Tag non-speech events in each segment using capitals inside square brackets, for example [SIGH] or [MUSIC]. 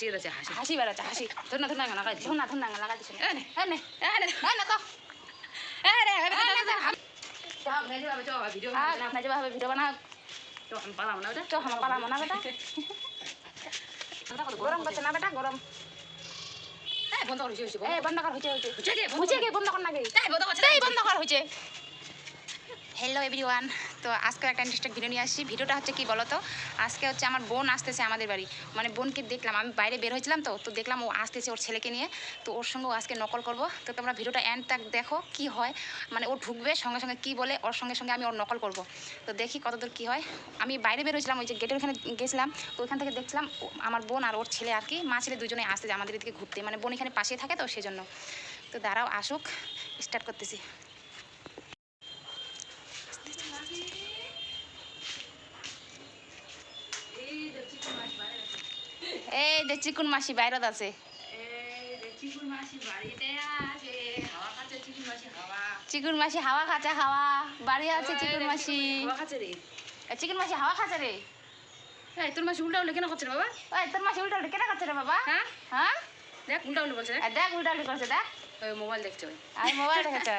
হাসি। আছে হাসি। হাসি বেড়াচ্ছে হাসি ধর না ধর না লাগাই দিস না। ধুন না লাগা দিছে এ নে নে এ নে না তো এ রে এ নে ভিডিও যাবা ভিডিও বানা তো আমি পালাম না ওটা তো হামা পালা বেটা। গরম করছে না বেটা গরম। এই বন্ধ কর হইছে হইছে এই বন্ধ। কর হইছে হইছে। হইছে কে? হইছে কি? বন্ধ কর না গে এই বন্ধ করছে এই বন্ধ কর হইছে। হ্যালো এভরিওয়ান তো আজকে একটা ইন্টারেস্টিং ভিডিও নিয়ে আসছি। ভিডিওটা হচ্ছে কি বলো তো আজকে হচ্ছে আমার বোন আসতেছে আমাদের বাড়ি। মানে বোনকে দেখলাম, আমি বাইরে বের হয়েছিলাম তো তো দেখলাম ও আসতেছে ওর ছেলেকে নিয়ে। তো ওর সঙ্গে আজকে নকল করব। তো তোমরা ভিডিওটা এন্ড তাক দেখো, কি হয়। মানে ও ঢুকবে, সঙ্গে সঙ্গে কি বলে, ওর সঙ্গে সঙ্গে আমি ওর নকল করব। তো দেখি কতদূর কি হয়। আমি বাইরে বের হয়েছিলাম, ওই যে গেটের ওখানে গেছিলাম। তো ওইখান থেকে দেখছিলাম আমার বোন আর ওর ছেলে আর কি, মা ছেলে দুজনে আসতেছে আমাদের এদিকে ঘুরতে। মানে বোন এখানে পাশেই থাকে তো, সেজন্য। তো দাঁড়াও, আসুক। স্টার্ট করতেছি। এই যে চিকুন মাসি বাইরত আছে। চিকুন মাসি হাওয়া খাচ্ছে হাওয়া। বাড়ি আছে চিকুন মাসি। চিকুন মাসি হাওয়া খাচ্ছে রে। তোর মাসি উল্টা উল্টা কেন করছে রে বাবা? ওই তোর মাসি উল্টা উল্টা কেন করছে রে বাবা? হ্যাঁ? হ্যাঁ? দেখ উল্টা উল্টা রে। দেখ উল্টা উল্টা করছে দেখ। ওই মোবাইল দেখছে ওই। আমি মোবাইল দেখাচ্ছে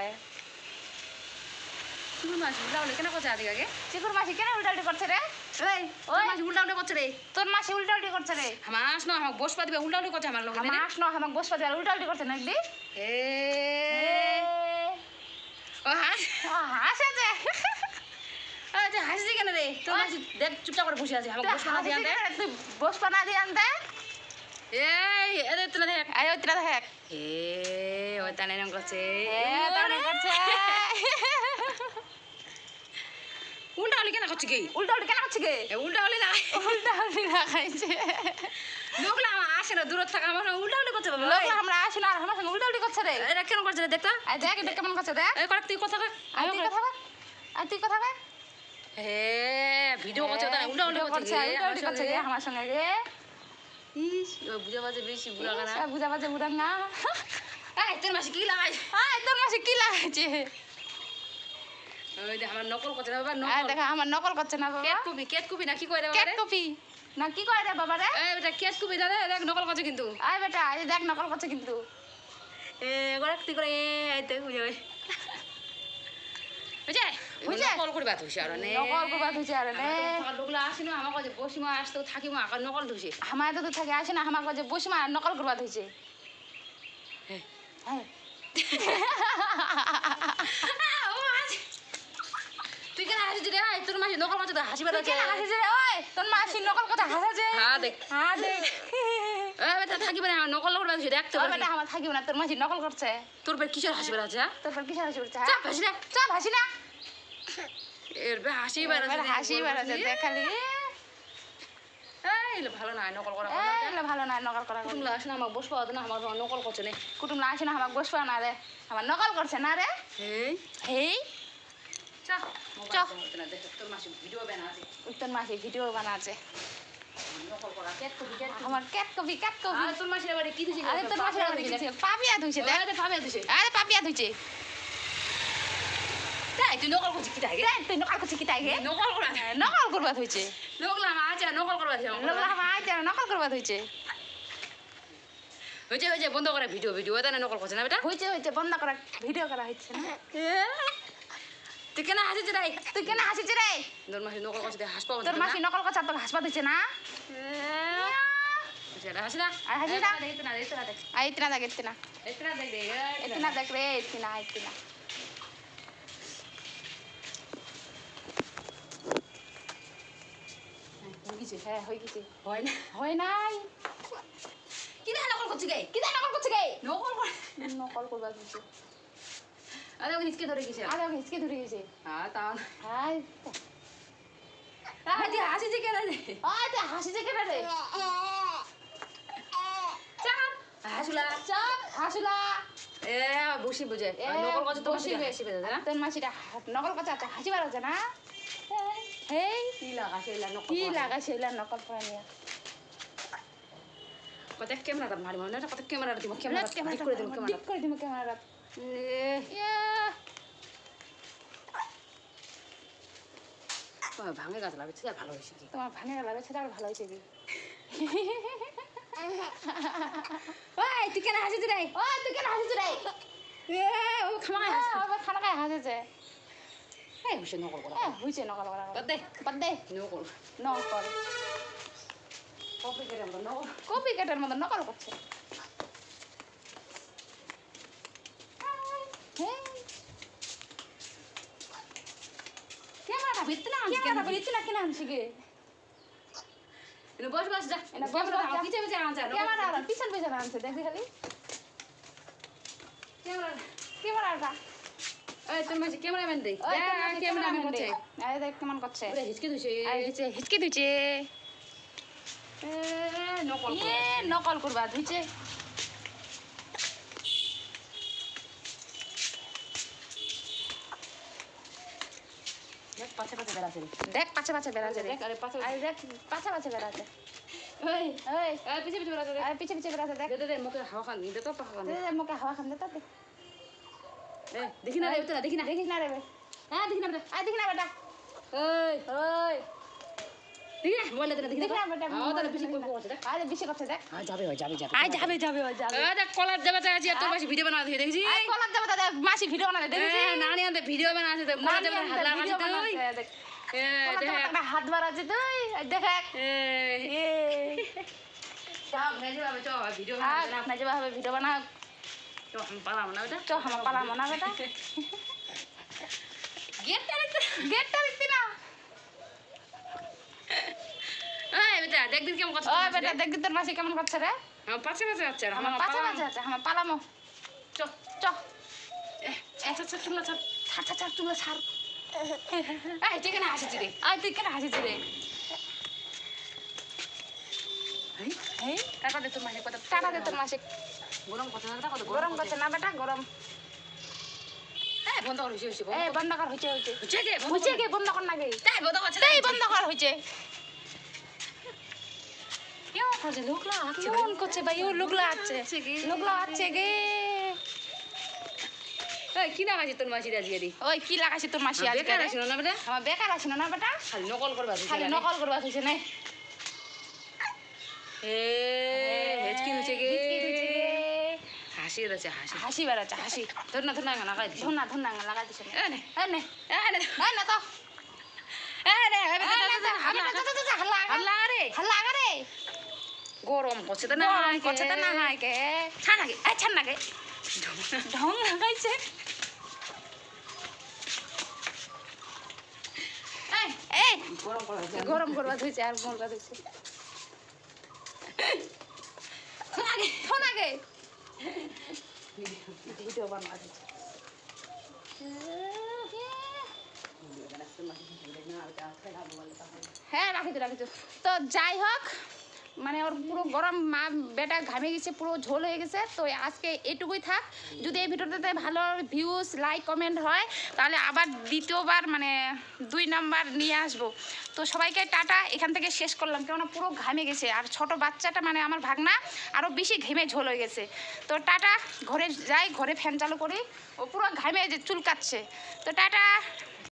তোর মাসি উল্টা উল্টা কেন করছে আদিকে চিকুন মাসি কেন উল্টা উল্টা করছে রে? ওই তোর মাসি উল্টা উল্টা করছে রে। তোর মাসি উল্টা উল্টি করছে রে। আমার আস না আমাকে বসপা দিবে উল্টা উল্টা করছে আমার লোক আমার আস না আমাকে বসপা দেওয়ার উল্টা উল্টি করছে নাকি এ। ও হাস। হাসেছে। আচ্ছা হাসি কেন রে? তোর মাসি দেখ চুপটা করে বসে আছে আমাকে বসপা না দিয়ে আনতে। তুই বসপা না দিয়ে আনতে? এই এদের তো দেখ। আয় ওই দেখ। এ ওই তানে রং করছে। এ তাহলে করছে উল্টা উল্টা কেন করছে কি? উল্টা উল্টি কেন করছে গে উল্টা উল্টা না উল্টা উল্টি লাগাইছে লোকলা আমার আসে না দূর থাকা আমার উল্টা উল্টা করছে বাবা। আমরা আসি না আর আমার সঙ্গে উল্টা উল্টি করছে রে। কেন করছে রে দেখ তো। দেখ এটা কেমন করছে দেখ। এই তুই কথা কয় তুই কথা বল আয় তুই কথা বল হে ভিডিও করছে তাই উল্টা উল্টা করছে উল্টা উল্টি করছে গে আমার সঙ্গে গে। ইস বুঝা বাজে বেশি বুড়া গানা বুঝা বাজে বুড়া না। এই তোর মাসি কি লাগাই আয় তোর মাসে কি লাগাইছে? আমার নকল করছে না বাবা আয় নকল দেখা আমার নকল করছে না বাবা। কেট কপি কেট কপি না কি কয় রে বাবা কেট কপি? না কি কয় রে বাবা রে এই বেটা কেট কপি দাদা দেখ নকল করছে কিন্তু। আয় বেটা এই দেখ নকল করছে কিন্তু। এ করে তুই করে এই তো বুঝে? বুঝে বুঝে? নকল করবা তুই আর নে। নকল করবা ধুছে আর রে লোকলা আসি না আমার কাছে বসি মা আসতো থাকি মা নকল ধুছে আমার তো থাকে আসে না আমার কাছে নকল করবা ধুছে হ্যাঁ। হ্যাঁ [LAUGHS] তুই কেন হাসিস রে এই তোর মাসি নকল করছে তো হাসি বেড়াচ্ছে। রে? ওই তোর মাসি নকল কথা হাসাছে। হ্যাঁ দেখ হ্যাঁ দেখ এই বেটা থাকি বেড়া নকল করবা ধুছে দেখ তো ওই বেটা আমার থাকিব না তোর মাসি নকল করছে। তোর বের কিসের হাসি বেড়াচ্ছে হ্যাঁ? তোর কিসের হাসি চাপ হাসি না। চাপ হাসি না। এর বে হাসি বেড়াচ্ছে হাসি বেড়াচ্ছে দেখালি ভালো না নকল করা ভালো না নকল করা তুমি আসে না আমার বসবো না আমার নকল করছে না। না আসে না বসবা না রে। আমার নকল করছে না রে। এই। হেই মাসি ভিডিও বানাচ্ছে নকল করা কেট কপি কেট আমার ক্যাট কপি ক্যাট কপি। তোর মাসি এবারে কি দিছিস আরে তোর মাসি পাপিয়া ধুইছে দেখ। দেখ ভাবে আরে পাপিয়া ধুইছে। তাই তুই নকল করছিস কি তাই দেখ তুই নকল করছিস কি তাই গে নকল করা। নকল করবা আছে নকল করবা নকল করবা হয়েছে হয়েছে বন্ধ করে ভিডিও ভিডিও। তাই নকল করছে না বেটা? হইছে হইছে বন্ধ করা ভিডিও করা হচ্ছে না। তুই কেন হাসিস রে? তুই কেন হাসিস রে? তোর মাসি নকল করছে হাসি তোর মাসি নকল করছে তোকে হাসপা দিচ্ছে না? হাসি না? হাসি না? দেখতে না দেখতে দেখ। ইতনা দেখ ইতনা দেখতে দেখ দেখ ইতনা দেখ রে ইতনা ইতনা গেছে। হ্যাঁ হয়ে গেছে। হয় না। হয় নাই। কি না নকল করছিস গে? কি দেখ নকল করছে গে? নকল নকল করবা দিচ্ছে আরে ওকে নিচকে ধরে গেছে। আরে হিসকে ধরে গেছে। হ্যাঁ তা হাই। আরে তুই হাসিস কেন রে তুই হাসিছে কেন রে চাপ। হাসুলা। চাপ হাসুলা। এ বসি বুঝে। নকল করছে তো বসি। হাসি বেজে না? তোর মাসিটা নকল আর তোর হাসি বার হচ্ছে না? হেই। কি লাগা সেইলা নকল কি লাগা সেগুলা নকল করে নিয়ে? কত ক্যামেরাটা মারি মনে না কত ক্যামেরাটা দিব? ক্যামেরা করে দিব ক্যামেরা করে দিব ক্যামেরা এ ভাঙে গাছ লাগছে ভালো হয়েছে কি? তোমার ভাঙে গেল সেটা আবার ভালো হয়েছে কি? ওই তুই কেন হাসিস রে? ও তুই কেন হাসিস রে? এ, ও খামাই হাসি আবার খানা খাই হাসিছে। এই হুসে নকল করা। এ হইছে নকল করা বাদ দে। বাদ দে। নকল। নকল। কপি করে আমরা নকল। কপি কাটার মতো নকল করছে ক্যামেরাটা ভিতরে না আনছি ক্যামেরা কেন বলিস না কেন আনছি গে এনে বস বস যা এনে বস, ক্যামেরা বস, যা। পিছে পিছে আনছে ক্যামেরা আর পিছন পিছন আনছে দেখি খালি ক্যামেরা ক্যামেরাটা এই তোর মাঝে ক্যামেরাম্যান দে ওই তোর মাঝে ক্যামেরাম্যান cameraman করছে দে। এই দেখ কেমন করছে ওরে হিচকে দিছে এই হচ্ছে হিচকি ধুইছে এ নকল নকল করবা ধুইছে পাছে পাছে বেড়াছে দেখ পাছে পাছে বেড়াচ্ছে দেখ আরে পাছে আরে দেখ পাছে পাছে পিছে পিছে বেড়াছে আরে পিছে পিছে বেড়াচ্ছে দেখ। দে দে মুখে হাওয়া খান দে তো পাখা খান দে, দে, মুখে হাওয়া খান দে তো দে। দেখি না রে দেখি না। দেখি না রে হ্যাঁ দেখি না বেটা দেখি না বেটা। ওই হাত লাগা ভিডিও আছে তুই দেখ এ কলার দেবো দেখ একটা হাত বাড়াচ্ছে তুই এই দেখ এ এ সব ভেজে যাবে চল ভিডিও আর বানা আপনার যেভাবে ভিডিও বানা তো আমি পালাম না ওটা চ আমার পালা মনা বেটা গেটটা দেখতে গেটটা দেখতি না এই বেটা দেখ দিন কেমন কথা ও বেটা দেখ। তোর মাসি কেমন করছে রে? আমার পাশে পাশে আছে আমার আমার পাশে আছে আমার পালামো। চ চ। চল চল ছাড়। ছাড় ছাড় তুলে ছাড়। এই তুই কেন হাসিস রে। আয় তুই কেন হাসিস রে। এই এই দে তোর মাঝে কথা টাকা দে তোর মাসি। গরম কথা না কথা গরম করছে। না বেটা গরম। এই বন্ধ কর হইছে হইছে এই বন্ধ কর হইছে হইছে। হইছে কে? বন্ধ হইছে কে? বন্ধ কর না গে তাই বন্ধ করছে বন্ধ কর হইছে। কেউ করছে লোক লাগছে কেমন করছে ভাই ও লোক লাগছে লাগছে গে। গে কি না তোর মাসি রাজি দি ওই কি লাগাইছে তোর মাসি আজকে বেকার রে? না বেটা আমার বেকার আছে না বেটা খালি নকল করবা খালি নকল করবা হইছে না এ হেচকি হইছে গে। হাসি আছে হাসি হাসি বেড়াচ্ছে হাসি ধর না ধর না না গাই দিছ ধুনা ধুনা লাগাই দিছে এ নে এই নে এ নে এই না তো এ নে এই না হাল্লা হাল্লা রে হাল্লা রে। গরম করছে তো না করছে তো না হাই কে। ছাড় আগে এই ছাড় না গে। ঢং লাগাইছে। এই, গরম গরম করবা ধুইছে আর মরবা ধুইছে আগে আগে ভিডিও হ্যাঁ রাখিছো রাখিছো তো যাই হোক মানে ওর পুরো গরম মা, বেটা ঘামে গেছে, পুরো ঝোল হয়ে গেছে। তো আজকে এটুকুই থাক। যদি এই ভিডিওটাতে ভালো ভিউজ লাইক কমেন্ট হয়, তাহলে আবার দ্বিতীয়বার মানে দুই নাম্বার নিয়ে আসব। তো সবাইকে টাটা। এখান থেকে শেষ করলাম। কেননা পুরো ঘামে গেছে। আর ছোট বাচ্চাটা মানে আমার ভাগনা আরও বেশি ঘেমে ঝোল হয়ে গেছে। তো টাটা। ঘরে যাই, ঘরে ফ্যান চালু করি। ও পুরো ঘামে চুলকাচ্ছে। তো টাটা।